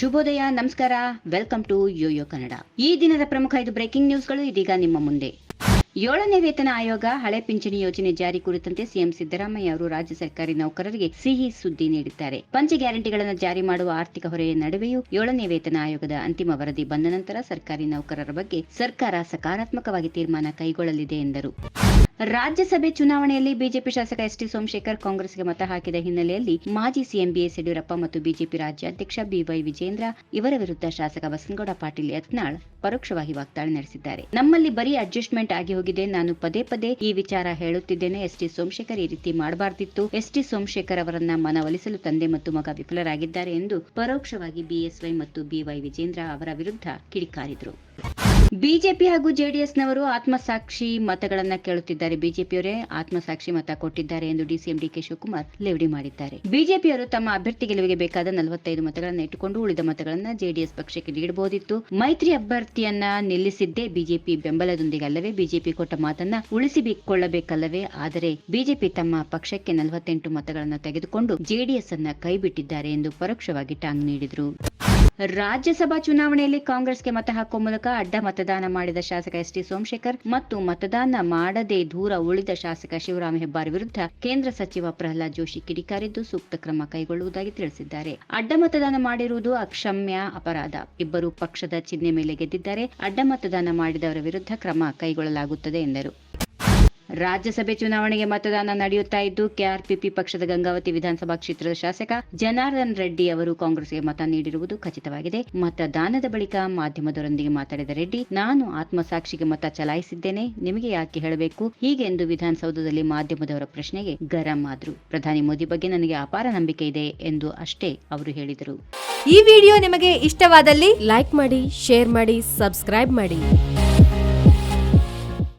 ಶುಭೋದಯ, ನಮಸ್ಕಾರ. Welcome to Yoyo Kannada ಈ ದಿನದ ಪ್ರಮುಖ ಐದು ಬ್ರೇಕಿಂಗ್ ನ್ಯೂಸ್ಗಳು ಇದೀಗ ನಿಮ್ಮ ಮುಂದೆ. ಏಳನೇ ವೇತನ ಆಯೋಗ ಹಳೆ ಪಿಂಚಣಿ ಯೋಜನೆ ಜಾರಿ ಕುರಿತಂತೆ ಸಿಎಂ ಸಿದ್ದರಾಮಯ್ಯ ಅವರು ರಾಜ್ಯ ಸರ್ಕಾರಿ ನೌಕರರಿಗೆ ಸಿಹಿ ಸುದ್ದಿ ನೀಡಿದ್ದಾರೆ. ಪಂಚ ಗ್ಯಾರಂಟಿಗಳನ್ನು ಜಾರಿ ಮಾಡುವ ಆರ್ಥಿಕ ಹೊರೆಯ ನಡುವೆಯೂ ಏಳನೇ ವೇತನ ಆಯೋಗದ ಅಂತಿಮ ವರದಿ ಬಂದ ನಂತರ ಸರ್ಕಾರಿ ನೌಕರರ ಬಗ್ಗೆ ಸರ್ಕಾರ ಸಕಾರಾತ್ಮಕವಾಗಿ ತೀರ್ಮಾನ ಕೈಗೊಳ್ಳಲಿದೆ ಎಂದರು. ರಾಜ್ಯಸಭೆ ಚುನಾವಣೆಯಲ್ಲಿ ಬಿಜೆಪಿ ಶಾಸಕ ಎಸ್ ಟಿ ಸೋಮಶೇಖರ್ ಕಾಂಗ್ರೆಸ್ಗೆ ಮತ ಹಾಕಿದ ಹಿನ್ನೆಲೆಯಲ್ಲಿ ಮಾಜಿ ಸಿಎಂ ಬಿಎಸ್ ಯಡಿಯೂರಪ್ಪ ಮತ್ತು ಬಿಜೆಪಿ ರಾಜ್ಯಾಧ್ಯಕ್ಷ ಬಿವೈ ವಿಜೇಂದ್ರ ಇವರ ವಿರುದ್ಧ ಶಾಸಕ ಬಸನಗೌಡ ಪಾಟೀಲ್ ಯತ್ನಾಳ್ ಪರೋಕ್ಷವಾಗಿ ವಾಗ್ದಾಳಿ ನಡೆಸಿದ್ದಾರೆ. ನಮ್ಮಲ್ಲಿ ಬರೀ ಅಡ್ಜಸ್ಟ್ಮೆಂಟ್ ಆಗಿ ಹೋಗಿದೆ. ನಾನು ಪದೇ ಪದೇ ಈ ವಿಚಾರ ಹೇಳುತ್ತಿದ್ದೇನೆ. ಎಸ್ ಟಿ ಸೋಮಶೇಖರ್ ಈ ರೀತಿ ಮಾಡಬಾರ್ದಿತ್ತು. ಎಸ್ಟಿ ಸೋಮಶೇಖರ್ ಅವರನ್ನ ಮನವೊಲಿಸಲು ತಂದೆ ಮತ್ತು ಮಗ ವಿಫಲರಾಗಿದ್ದಾರೆ ಎಂದು ಪರೋಕ್ಷವಾಗಿ ಬಿಎಸ್ವೈ ಮತ್ತು ಬಿವೈ ವಿಜೇಂದ್ರ ಅವರ ವಿರುದ್ಧ ಕಿಡಿಕಾರಿದರು. ಬಿಜೆಪಿ ಹಾಗೂ ಜೆಡಿಎಸ್ನವರು ಆತ್ಮಸಾಕ್ಷಿ ಮತಗಳನ್ನ ಕೇಳುತ್ತಿದ್ದಾರೆ. ಬಿಜೆಪಿಯವರೇ ಆತ್ಮಸಾಕ್ಷಿ ಮತ ಕೊಟ್ಟಿದ್ದಾರೆ ಎಂದು ಡಿಸಿಎಂ ಡಿಕೆ ಶಿವಕುಮಾರ್ ಲೇವಡಿ ಮಾಡಿದ್ದಾರೆ. ಬಿಜೆಪಿಯವರು ತಮ್ಮ ಅಭ್ಯರ್ಥಿ ಗೆಲುವಿಗೆ ಬೇಕಾದ ನಲವತ್ತೈದು ಮತಗಳನ್ನು ಇಟ್ಟುಕೊಂಡು ಉಳಿದ ಮತಗಳನ್ನ ಜೆಡಿಎಸ್ ಪಕ್ಷಕ್ಕೆ ನೀಡಬಹುದಿತ್ತು. ಮೈತ್ರಿ ಅಭ್ಯರ್ಥಿಯನ್ನ ನಿಲ್ಲಿಸಿದ್ದೇ ಬಿಜೆಪಿ ಬೆಂಬಲದೊಂದಿಗೆ ಅಲ್ಲವೇ ಬಿಜೆಪಿ ಕೊಟ್ಟ ಮಾತನ್ನ ಉಳಿಸಿಕೊಳ್ಳಬೇಕಲ್ಲವೇ? ಆದರೆ ಬಿಜೆಪಿ ತಮ್ಮ ಪಕ್ಷಕ್ಕೆ ನಲವತ್ತೆಂಟು ಮತಗಳನ್ನು ತೆಗೆದುಕೊಂಡು ಜೆಡಿಎಸ್ ಅನ್ನ ಕೈಬಿಟ್ಟಿದ್ದಾರೆ ಎಂದು ಪರೋಕ್ಷವಾಗಿ ಟಾಂಗ್ ನೀಡಿದರು. ರಾಜ್ಯಸಭಾ ಚುನಾವಣೆಯಲ್ಲಿ ಕಾಂಗ್ರೆಸ್ಗೆ ಮತ ಹಾಕುವ ಮೂಲಕ ಅಡ್ಡ ಮತದಾನ ಮಾಡಿದ ಶಾಸಕ ಎಸ್ ಟಿ ಸೋಮಶೇಖರ್ ಮತ್ತು ಮತದಾನ ಮಾಡದೆ ದೂರ ಉಳಿದ ಶಾಸಕ ಶಿವರಾಮ ಹೆಬ್ಬಾರ್ ವಿರುದ್ಧ ಕೇಂದ್ರ ಸಚಿವ ಪ್ರಹ್ಲಾದ್ ಜೋಶಿ ಕಿಡಿಕಾರಿದ್ದು ಸೂಕ್ತ ಕ್ರಮ ಕೈಗೊಳ್ಳುವುದಾಗಿ ತಿಳಿಸಿದ್ದಾರೆ. ಅಡ್ಡ ಮತದಾನ ಮಾಡಿರುವುದು ಅಕ್ಷಮ್ಯ ಅಪರಾಧ. ಇಬ್ಬರು ಪಕ್ಷದ ಚಿಹ್ನೆ ಮೇಲೆ ಗೆದ್ದಿದ್ದಾರೆ. ಅಡ್ಡ ಮತದಾನ ಮಾಡಿದವರ ವಿರುದ್ಧ ಕ್ರಮ ಕೈಗೊಳ್ಳಲಾಗುತ್ತದೆ ಎಂದರು. ರಾಜ್ಯಸಭೆ ಚುನಾವಣೆಗೆ ಮತದಾನ ನಡೆಯುತ್ತಾ ಇದ್ದು, ಕೆಆರ್ಪಿಪಿ ಪಕ್ಷದ ಗಂಗಾವತಿ ವಿಧಾನಸಭಾ ಕ್ಷೇತ್ರದ ಶಾಸಕ ಜನಾರ್ದನ್ ರೆಡ್ಡಿ ಅವರು ಕಾಂಗ್ರೆಸ್ಗೆ ಮತ ನೀಡಿರುವುದು ಖಚಿತವಾಗಿದೆ. ಮತದಾನದ ಬಳಿಕ ಮಾಧ್ಯಮದವರೊಂದಿಗೆ ಮಾತನಾಡಿದ ರೆಡ್ಡಿ, ನಾನು ಆತ್ಮಸಾಕ್ಷಿಗೆ ಮತ ಚಲಾಯಿಸಿದ್ದೇನೆ. ನಿಮಗೆ ಯಾಕೆ ಹೇಳಬೇಕು? ಹೀಗೆಂದು ವಿಧಾನಸೌಧದಲ್ಲಿ ಮಾಧ್ಯಮದವರ ಪ್ರಶ್ನೆಗೆ ಗರಂ ಆದ್ರು. ಪ್ರಧಾನಿ ಮೋದಿ ಬಗ್ಗೆ ನನಗೆ ಅಪಾರ ನಂಬಿಕೆ ಇದೆ ಎಂದು ಅಷ್ಟೇ ಅವರು ಹೇಳಿದರು. ಈ ವಿಡಿಯೋ ನಿಮಗೆ ಇಷ್ಟವಾದಲ್ಲಿ ಲೈಕ್ ಮಾಡಿ, ಶೇರ್ ಮಾಡಿ, ಸಬ್ಸ್ಕ್ರೈಬ್ ಮಾಡಿ.